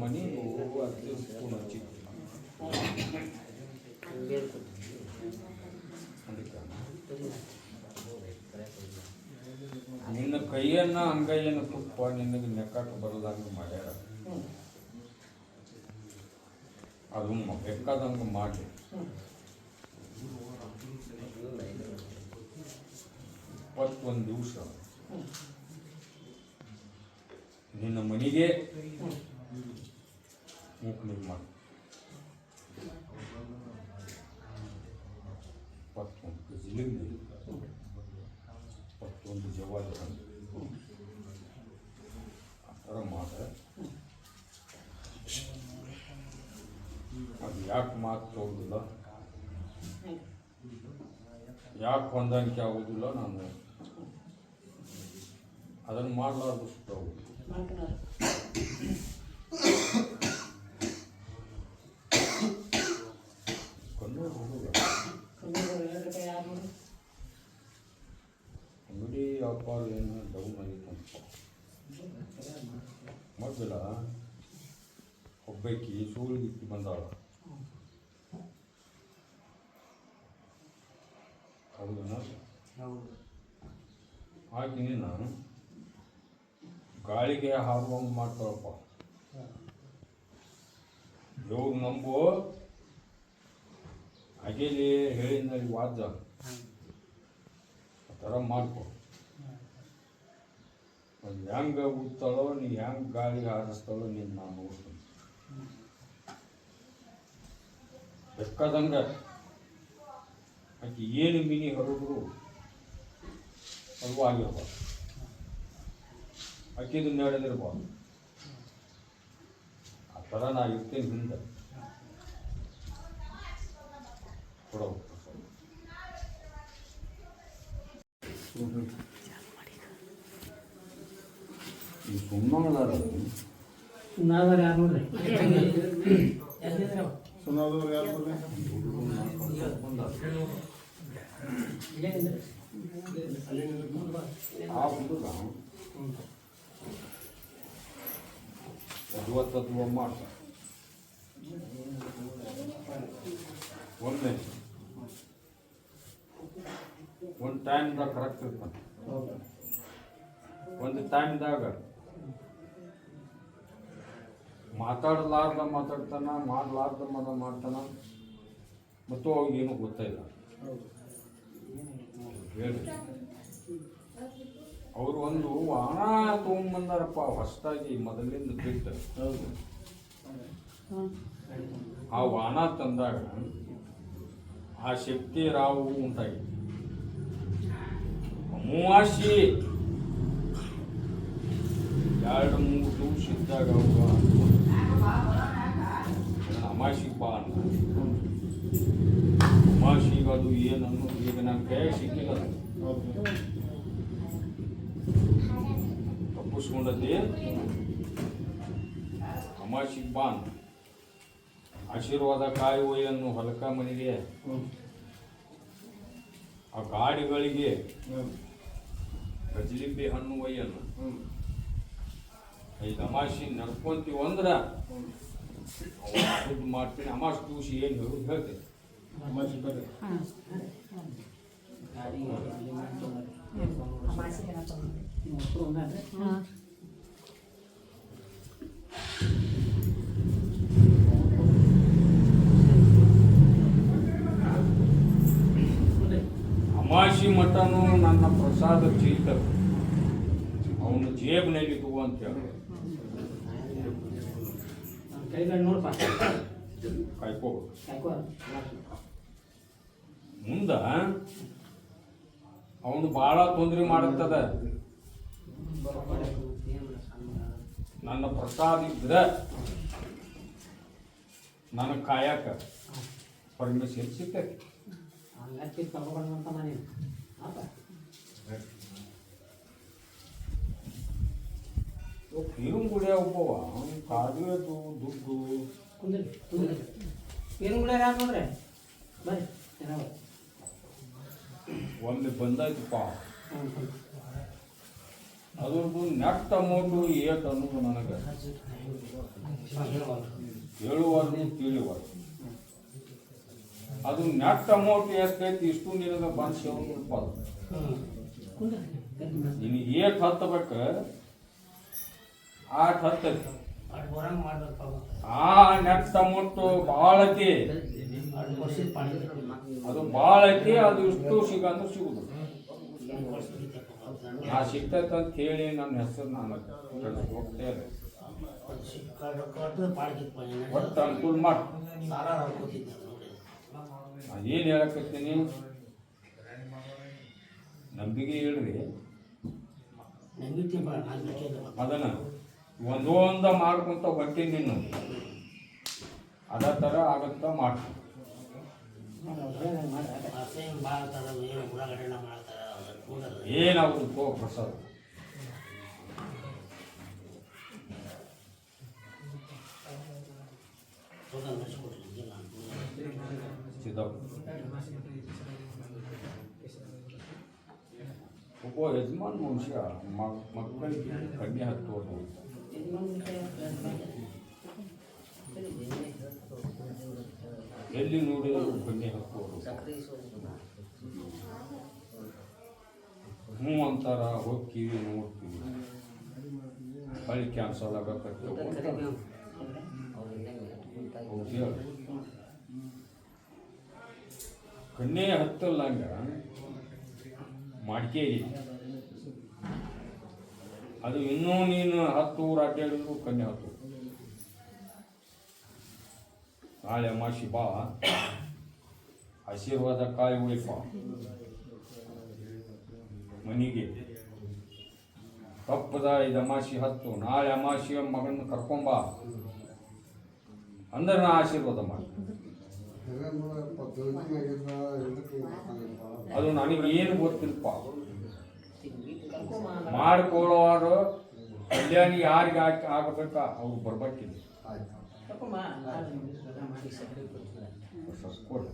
ಮನೆಗೂ ಅತ್ತೆ ಸ್ಪೂನ್ ಹಚ್ಚಿ ನಿನ್ನ ಕೈಯನ್ನ ಅಂಗೈಯನ್ನ ತುಪ್ಪ ನಿನಗೆ ನೆಕ್ಕಾಕ ಬರದಂಗೆ ಮಾಡ್ಯಾರ. ಅದು ಮ- ಬೇಕಾದಂಗೆ ಮಾಡಿ ಇಪ್ಪತ್ತೊಂದು ದಿವಸ. ನಿನ್ನ ಮನೆಗೆ ಮೂಕ್ನಿಗೆ ಮಾಡಿ ಇಪ್ಪತ್ತೊಂದು ಗಜಲಿಂಗ ಇಪ್ಪತ್ತೊಂದು ಜವಾದ ಆ ಥರ ಮಾಡ ಅದು ಯಾಕೆ ಮಾತು ತಗೋದಿಲ್ಲ ಯಾಕೆ ಹೊಂದಾಣಿಕೆ ಆಗೋದಿಲ್ಲ ನಾನು ಅದನ್ನು ಮಾಡಲಾರ್ದು ವ್ಯಾಪಾರ ಏನು ಡೌನ್ ಆಗಿತ್ತಂತ ಮೊದಲ ಒಬ್ಬಾಕಿ ಸೂಳಿಗಿಕ್ಕಿ ಬಂದಾಳ. ಹೌದನ? ಆಕಿನಿ ನಾನು ಗಾಳಿಗೆ ಹಾರುವಂಗೆ ಮಾಡ್ತಾಳಪ್ಪ. ಇವಾಗ ನಂಬು ಅಗೇಲಿ ಹೇಳಿನಲ್ಲಿ ವಾದ್ಯ. ಆ ಥರ ಮಾಡ್ಕೊ. ಅದು ಹೆಂಗೆ ಉತ್ತಾಳೋ ನೀ ಹೆಂಗೆ ಗಾಳಿಗೆ ಹಾರಿಸ್ತಾಳೋ ನೀನು ನಾನು ನೋಡ್ತೀನಿ ಬೇಕಾದಂಗೆ ಆಕೆ ಏನು ಮಿನಿ ಹೊರದ್ರು ಅದು ಆಗಿರ್ಬಾರ್ದು ಆಕಿದು ನಡೆದಿರ್ಬಾರ್ದು ಆ ಥರ ನಾ ಇರ್ತೀನಿ ಹಿಂದೆ ಕೊಡೋ ನಾವ್ದಾರ ಯಾರು ನೋಡ್ರಿ? ಸುನಾದವ್ರು ಯಾರು ಅದ್ವತ್ತತ್ವ ಮಾಡ್ತ ಒಮ್ಮೆ ಒಂದು ಟೈಮ್ದಾಗ ಕರೆಕ್ಟ್ ಇರ್ತಾನೆ ಒಂದು ಟೈಮ್ದಾಗ ಮಾತಾಡಲಾರ್ದ ಮಾತಾಡ್ತಾನ, ಮಾಡಲಾರ್ದ ಮದ ಮಾಡ್ತಾನ. ಮತ್ತು ಅವಾಗೇನು ಗೊತ್ತಾಯಿಲ್ಲ ಹೇಳಿ. ಅವರು ಒಂದು ವಾಹನ ತೊಗೊಂಬಂದಾರಪ್ಪ, ಹೊಸದಾಗಿ ಮೊದಲಿಂದ ಬಿಟ್ಟು. ಆ ವಾಹನ ತಂದಾಗ ಆ ಶಕ್ತಿ ರಾವು ಉಂಟಾಗಿ ಅಮಾವಾಸ್ಯೆ. ಎರಡು ಮೂರು ದಿವಸ ಇದ್ದಾಗ ಅವ ಅಂತ ಅಮಾಸಿಗೆ ಅದು. ಏನನ್ನು ಈಗ ನನ್ನ ಕೈಯಾಗ ಸಿಕ್ಕಿಲ್ಲ ತಪ್ಪಿಸ್ಕೊಂಡತಿ ಅಂತ ಆಶೀರ್ವಾದ ಕಾಯಿ ಒಯ್ಯನ್ನು ಹೊಲಕ ಮನೆಗೆ ಆ ಗಾಡಿಗಳಿಗೆ ಹ್ಞೂ ಗಜಲಿಂಬೆ ಹಣ್ಣು ಒಯ್ಯನ್ನು ಹ್ಞೂ ಐದು ನಡ್ಕೊಂತೀವಂದ್ರ ನಡ್ಕೊಂತೀವಿ ಅಂದ್ರೆ ಹ್ಞೂ ಶುದ್ಧ ಮಾಡ್ತೀನಿ ಅಮಾಸಿ ದಿವಸ ಏನು ಹೇಳೋದು ಹೇಳ್ತೀನಿ ಅಮಾಸಿ ಬರ್ರಿ ಅಮಾಸಿ ಮಟನು ನನ್ನ ಪ್ರಸಾದ ಚೀತ ಅವನು ಜೇಬ್ನಲ್ಲಿ ತಗೋ ಅಂತ ಹೇಳಿ ಕೈಗಳು ನೋಡಪ್ಪ ಕಾಯ್ಕೋಬೇಕು. ಕಾಯ್ಕೋ. ಮುಂದ ಅವನು ಭಾಳ ತೊಂದರೆ ಮಾಡುತ್ತದ. ನನ್ನ ಪ್ರಸಾದ ಇದ್ರ ನನಗೆ ಕಾಯಕ. ಪರ್ಮಿಷನ್ ಸಿಗ್ತೈತಿ ಹಂಗಾಕಿ ಕರ್ಕೊಂಡು ಅಂತ ನಾನು ಆತ ಇರು ಗುಡಿಯ ಒಬ್ಬವ ಕಾದುವೆತು ದುಡ್ಡು. ಕುಂದ್ರಿ ಕುಂದ್ರಿ. ಏನು ಯಾರು ನೋಡ್ರಿ ಬರ್ರಿ ಒಮ್ಮೆ ಬಂದಾಯ್ತಪ್ಪ. ಅದ್ರದ್ದು ನೆಟ್ ಅಮೌಂಟು ಏಟ್ ಅನ್ನೋದು ನನಗೆ. ಹೇಳುವಾರು ತಿಳಿವಾರು ಅದು ನೆಟ್ ಅಮೌಂಟ್ ಎಷ್ಟೈತಿ ಇಷ್ಟು ನಿನಗೆ ಬಂದು ಸೇವನ್ ನಿನಗೆ ಏಟ್ ಹತ್ತಬೇಕು ಆಟ್ ಹತ್ತೈತಿ. ಆ ನೆಟ್ಟ ಮುಟ್ಟು ಭಾಳ ಐತಿ ಅದು ಭಾಳ ಐತಿ ಅದು ಇಷ್ಟು ಸಿಗಂದ್ರೆ ಸಿಗುದು. ನಾ ಸಿಗ್ತೈತೆ ಅಂತ ಹೇಳಿ ನನ್ನ ಹೆಸರು ನಾನು ಹೋಗ್ತೇನೆ ಒಟ್ಟು ಅನುಕೂಲ ಮಾಡಿ. ಏನು ಹೇಳಕತ್ತೀನಿ? ನಂಬಿಕೆ ಹೇಳ್ರಿ ಅದನ್ನ ಒಂದೊಂದ ಮಾಡ್ಕೊಂತ ಹೊಂಟೀನಿ ನೀನು ಅದ ಥರ ಆಗತ್ತ ಮಾಡ್ತಾರೆ ಏನಾಗುದು ಕೋ ಪ್ರಸಾದ. ಒಬ್ಬ ಯಜಮಾನ್ ಮನುಷ್ಯ ಮಕ್ಕಳಿಗೆ ಕಣ್ಣಿ ಹತ್ತೋದು ಎಲ್ಲಿ ನೋಡಿದ್ರು ಬೆಣ್ಣೆ ಹಾಕುವರು ಹ್ಞೂ ಅಂತಾರ ಹೋಗ್ತೀವಿ ನೋಡ್ತೀವಿ. ಹಳ್ಳಿ ಕ್ಯಾನ್ಸಲ್ ಆಗತ್ತೆ ಹತ್ತಲ್ಲ ಹತ್ತಲ್ಲಂಗ ಮಾಡ್ಕೇರಿ. ಅದು ಇನ್ನೂ ನೀನು ಹತ್ತು ಊರು ಅಡ್ಡಾಡಿದ್ರು ಕನ್ಯೆ ಹತ್ತು. ನಾಳೆ ಅಮಾಸಿ ಬಾ. ಆಶೀರ್ವಾದ ಕಾಯಿ ಉಳಿಪ ಮನೆಗೆ. ತಪ್ಪದ ಇದು ಅಮಾಸಿ ಹತ್ತು. ನಾಳೆ ಅಮಾಶಿ ಮಗನ ಕರ್ಕೊಂಬ ಅಂದ್ರೆ ನಾ ಆಶೀರ್ವಾದ ಮಾಡಿ. ಅದು ನನಗೆ ಏನು ಗೊತ್ತಿಲ್ಲಪ್ಪ. ಮಾಡ್ಕೊಳ್ಳೋರು ಕಲ್ಯಾಣ ಯಾರಿಗೆ ಹಾಕಿ ಆಗಬೇಕಾ ಅವ್ರು ಬರ್ಬೇಕಿಲ್ಲ. ಕೊಡು